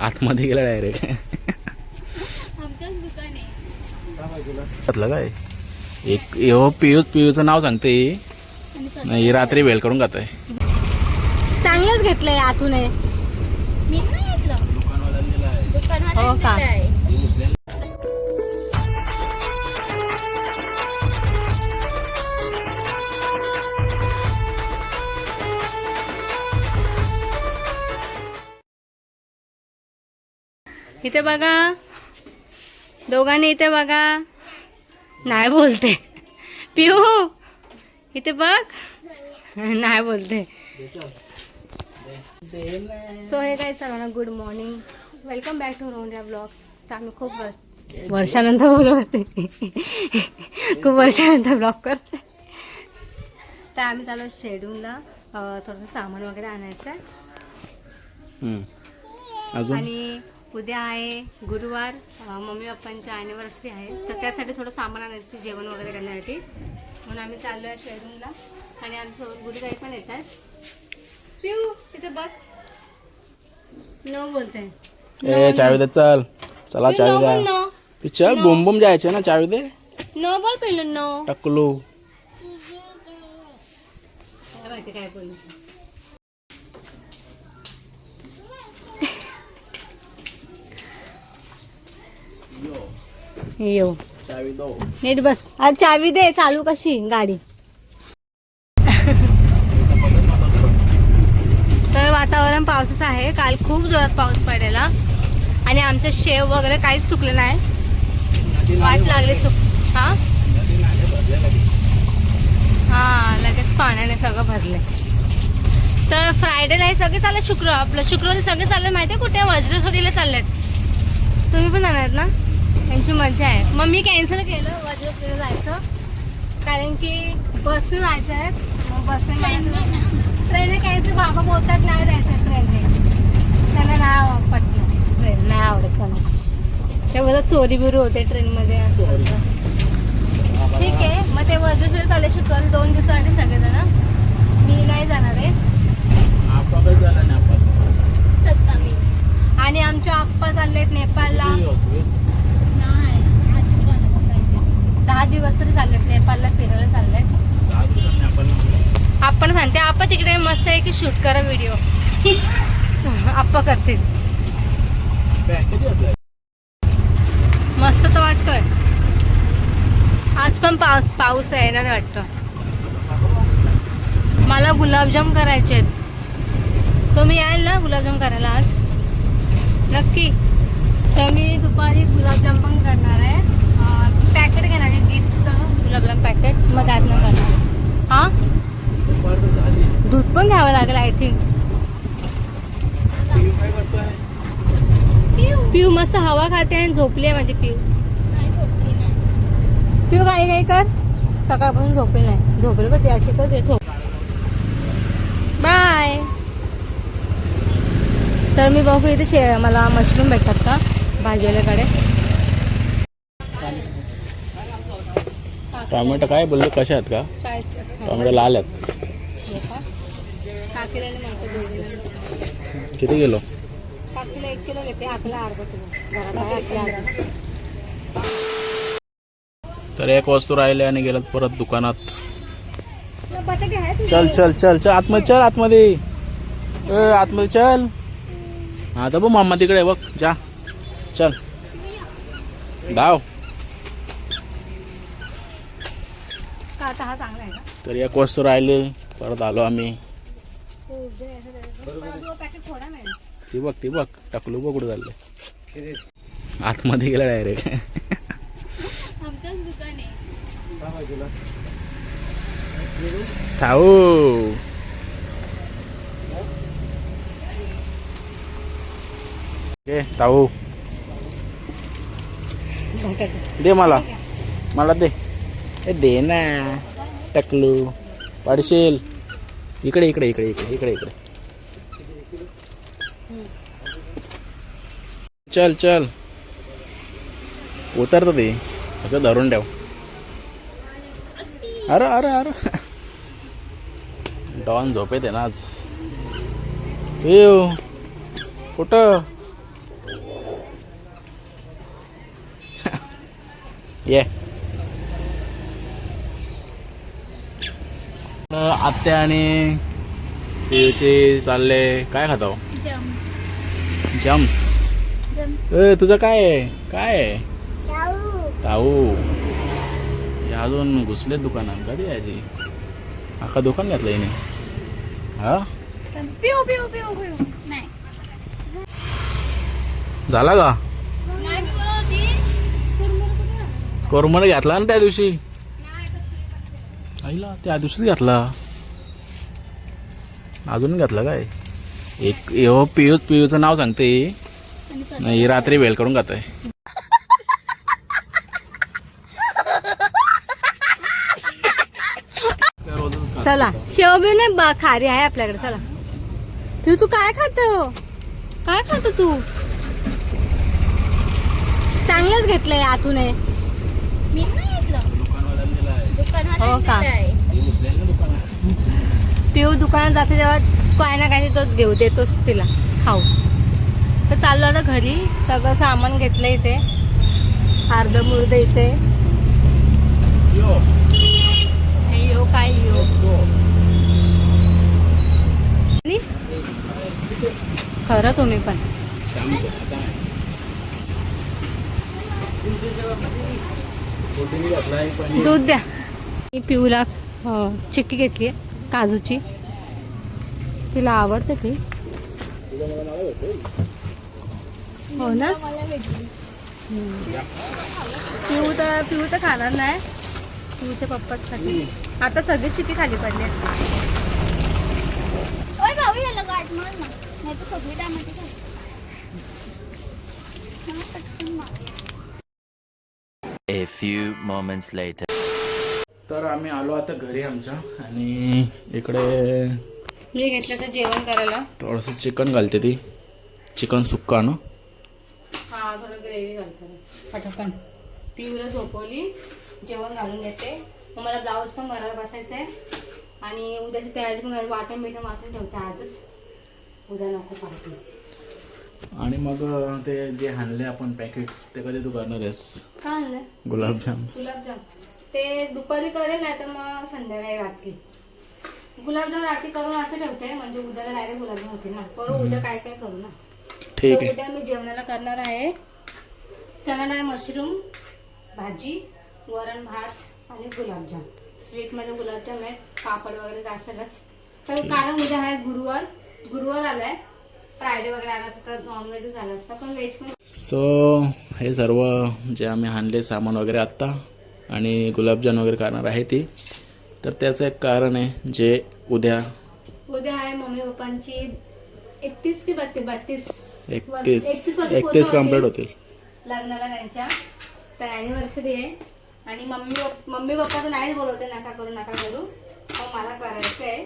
आतमध्ये गेला डायरेक्ट आहे काय? एक यो पियू पियूचं नाव सांगते. नाही रात्री वेळ करून खातोय. चांगलंच घेतलंय आतून आहे मी नाही घेतलं. दुकानवाला हो का? इथे बघा. दोघांनी इथे बघा. नाही बोलते. पिऊ. इथे बघ. नाही बोलते. सो हे काय सर्वांना good morning welcome back to Rondya blogs तर आम्ही खूप वर्ष वर्षानंतर बोलत होते. खूप वर्षानंतर ब्लॉग करते. तर आम्ही चालू शेड्यूलला. थोडंसं सामान वगैरे आणायचं आहे आणि उद्या आहे गुरुवार मम्मी पप्पांची ॲनिव्हर्सरी आहे. तर त्यासाठी थोडं सामान आणायचं जेवण वगैरे करण्यासाठी. म्हणून आम्ही चाललो आहे शेरूनला आणि आमच्यासोबत गुरुताई पण येत आहेत. पिऊ तिथे बघ. न बोलते ए चावी दे चल. चला चावी द्या चल बुम बुम जायचे ना चावी दे नो बोल पहिलं नो टकलू. माहिती काय बोलू येऊ. नीट बस. आज चावी दे चालू कशी? गाडी. तर वातावरण पावसाचं आहे. काल खूप जोरात पाऊस पडलेला. आणि आमचं शेव वगैरे काहीच सुकलं नाही. वाट लागली सुक हा? हा लगेच पाण्याने सगळं भरले तर फ्रायडेला हे सगळे चालले शुक्र आपलं शुक्रवारी सगळे चालले. माहिती आहे कुठे? वज्रसोदीला चाललेत. तुम्ही पण जाणार ना? त्यांची मजा आहे. मग मी कॅन्सल केलं वज्रसोदीला जायचं. कारण की बसने जायचं आहे. मग बसने जायचं. ट्रेनने कॅन्सल बाबा बोलतात नाही जायचं ट्रेनने त्यांना नाही पटलं. ट्रेन नाही आवडत त्यांना. ते बोलत चोरी बिरू होते ट्रेनमध्ये. ठीक आहे. मग ते वज्रसोदी चालले शुक्रवारी दोन दिवसासाठी सगळेजण. मी नाही जाणार आहे. सत्तावीस. आणि आमचे आप्पा चाललेत नेपाळला नाही आठ दुकानं बघायची. दहा दिवस तरी चाललेत नेपाळला फिरायला चाललंय आपण सांगते आप्पा तिकडे मस्त आहे की शूट करा व्हिडिओ आप्पा करतील. मस्त तर वाटतोय. आज पण पाऊस पाऊस आहे ना वाटतं. मला गुलाबजाम करायचे आहेत. तुम्ही याल ना गुलाबजाम करायला आज? नक्की. तर मी दुपारी गुलाबजाम पण करणार आहे. पॅकेट घेणार आहे वीसचं गुलाबजाम पॅकेट मग त्यातनं करणार. हां? दूध पण घ्यावं लागेल आय थिंक पिऊ मस्त हवा खाते आणि झोपली आहे माझी पिऊ. नाही झोपली नाही. पिऊ काही काही कर. सकाळपासून झोपली नाही. झोपली पण ती अशी कर ते ठोक. बाय तर मी बघू इथे शे मला मशरूम भेटतात का? भाजीवाल्याकडे. टोमॅटो काय बोलले? कशा आहेत का? टोमॅटो लाल आहेत. किती किलो? तर एक वस्तू राहिली आणि गेलं परत दुकानात. चल चल चल चल. आतमध्ये चल आतमध्ये. ए आतमध्ये चल. हा तर बघ मम्मा तिकडे बघ. जा. चल. धाव. आता हा चांगला आहे का तर एक वस्तू राहिली परत आलो आम्ही. पॅकेट थोडा मॅडम ती बघ ती बघ. टाकलो बघ कुठं चाललंय. आतमध्ये गेला डायरेक्ट आमचंच दुकान. आहे थाऊ ए ताऊ बटाटे दे मला. मला दे. हे दे ना. टकलू. पडशील. इकडे इकडे इकडे इकडे इकडे इकडे. चल चल. उतरतं ते. असं धरून ठेव. अरे अरे अरे. डॉन झोपेत आहे ना आज. येऊ. कुठं? ये. आत्या आणि चालले. काय खातो जम्स. ए तुझं काय आहे? काय आहे? ताऊ. अजून घुसले दुकानात. कधी यायची अख्खा दुकान घातलं हिने. हा? झाला का? कोरमन घातला ना त्या दिवशी? आईला त्या दिवशीच घातला. अजून घातला काय? एक यो पियू पियूचं नाव सांगते. नाही रात्री वेळ करून खात आहे चला शेवबी नाही बा खारी आहे आपल्याकडे चला. तू तू काय खात? काय खातो तू? चांगलंच घेतलंय आतून आहे मी हो का? पिऊ दुकानात जाते तेव्हा काय ना काही तो घेऊ देतोच तिला. खाऊ. तर चाललो आता घरी. सगळं सामान घेतलं इथे. अर्ध मुर्द इथे यो काय यो? खरं तुम्ही पण. दूध द्या. मी पिऊला चिक्की घेतली काजूची. तिला आवडते ती. हो ना? पिऊ तर पिऊ तर खाणार नाही. पिऊचे पप्पाच खातील. आता सगळी चिक्की खाली पडली असते. हा. A few moments later. तर आम्ही आलो आता घरी आमच्या आणि इकडे मी घेतलं तर जेवण करायला. थोडंसं चिकन घालते ती. चिकन सुक्का ना हा थोडं ग्रेव्ही घालतो. पटकन पिऊला झोपवली. जेवण घालून देते मग मला ब्लाऊज पण घराला बसायचं आहे आणि उद्याची तयारी पण वाटण बिटण वाटून ठेवते आजच. उद्या नको पाहते. आणि मग ते जे आणले आपण पॅकेट्स ते कधी तू करणार आहेस? काय आणलं गुलाबजाम गुलाबजाम. ते दुपारी करेल नाही तर मग संध्याकाळी रात्री. गुलाबजाम रात्री करून असं ठेवते म्हणजे उद्याला डायरेक्ट गुलाबजाम होते ना. परत उद्या काय काय करू ना. ठीक आहे. उद्या मी जेवणाला करणार आहे. चणा डाळ मशरूम भाजी वरण भात आणि गुलाबजाम. स्वीटमध्ये गुलाबजाम आहेत पापड वगैरे असेलच तर कारण उद्या आहे गुरुवार गुरुवार आलाय. फ्रायडे वगैरे आला असतं तर नॉनव्हेज झालं असतं पण व्हेज पण सो हे सर्व जे आम्ही आणले सामान वगैरे आत्ता आणि गुलाबजाम वगैरे करणार आहे ती. तर त्याचं एक कारण आहे जे उद्या उद्या आहे मम्मी पप्पांची एकतीस की बत्तीस? बत्तीस एकतीस. एकतीस कंप्लीट होतील. लग्नाला त्यांच्या तर अॅनिव्हर्सरी आहे. आणि मम्मी मम्मी पप्पा तर नाहीच बोलवते नका करू नका करू. मग मला करायचं आहे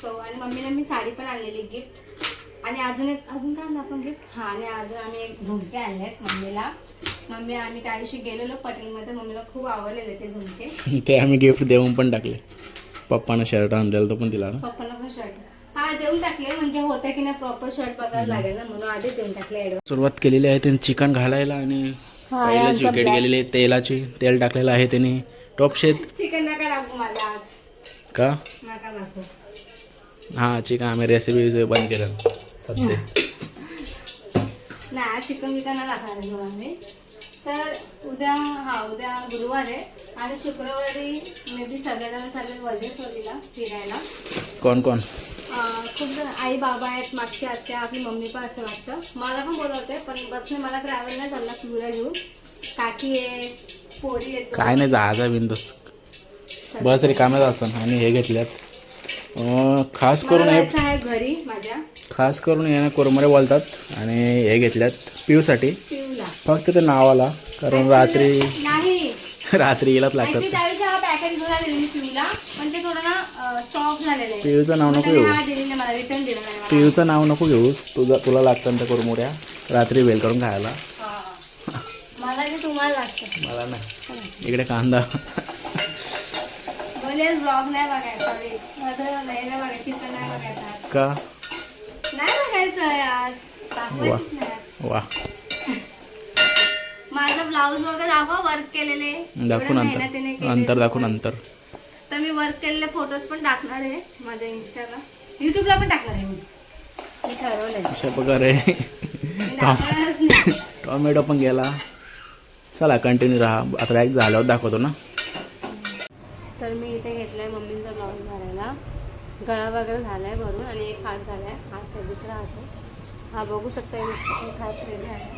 सो आणि मम्मीला मी साडी पण आणलेली गिफ्ट आणि अजून एक अजून काय आणलं आपण गिफ्ट? हां आणि अजून आम्ही एक झुमके आणले आहेत मम्मीला. मम्मी आम्ही त्या दिवशी गेलेलो पटेलमध्ये. मम्मीला खूप आवडलेले ते झुमके. ते आम्ही गिफ्ट देऊन पण टाकले. पप्पानं शर्ट आणलेलं तो पण दिला ना. पप्पाला पण शर्ट हा देऊन टाकले. म्हणजे होतं की नाही प्रॉपर शर्ट बघायला लागेल ना म्हणून आधी देऊन टाकले सुरुवात केलेली आहे त्यांनी चिकन घालायला आणि हा, पहिलेच आमचा विकेट. गेलेली आहे तेलाची. तेल टाकलेलं आहे त्यांनी. टॉप शेत चिकन नका टाकू मला आज. का? नका टाकू हां चिकन आम्ही रेसिपी बंद केलं. सध्या. नाही चिकन बिकन नाही आम्ही तर उद्या हा उद्या गुरुवार आहे. आणि शुक्रवारी मे बी सगळेजण चालले वजेश्वरीला फिरायला. कोण कोण? खूप जण आई बाबा आहेत मागची आत्या आपली मम्मी पण असं वाटतं. मला पण बोलवते पण बसने मला ट्रॅव्हल नाही चालला पिवळा घेऊन काकी आहे पोरी आहेत काय नाही जायचा बिंदस. बस रिकाम्याच असतात आणि हे घेतल्यात. अं, खास मला करून हे जायचं आहे घरी माझ्या. खास करून हे ना कोरमरे बोलतात आणि हे घेतल्यात पिऊसाठी. फक्त ते नावाला कारण रात्री रात्री येलाच लागतात. हा पिऊचं नाव नको घेऊ हा पिऊचं नाव नको घेऊस. तुझा तुला लागतं त्या कोरमुड्या रात्री वेल करून खायला. हा. मला नाही इकडे कांदा. का? नाही बघायचं आहे आज दाखवायचंच नाही. वा. माझा ब्लाऊज वगैरे दाखवा वर्क केलेले. दाखवू एवढ्या मेहनतीने नंतर केलेले. नंतर. तर मी वर्क केलेले फोटोज पण टाकणार आहे माझ्या इंस्टाला युट्यूबला पण टाकणार आहे मी. मी ठरवलंय. अशा प्रकारे. मी दाखवणारच नाही. टॉमॅटो पण गेला. चला कंटिन्यू राहा. आता एक झाल्यावर दाखवतो ना. तर मी इथे घेतलाय मम्मींचा ब्लाऊज घालायला. गळा वगैरे झालाय भरून आणि एक हात झालाय. हात आहे दुसरा हात हा बघू शकता एक एक हात रेडी आहे.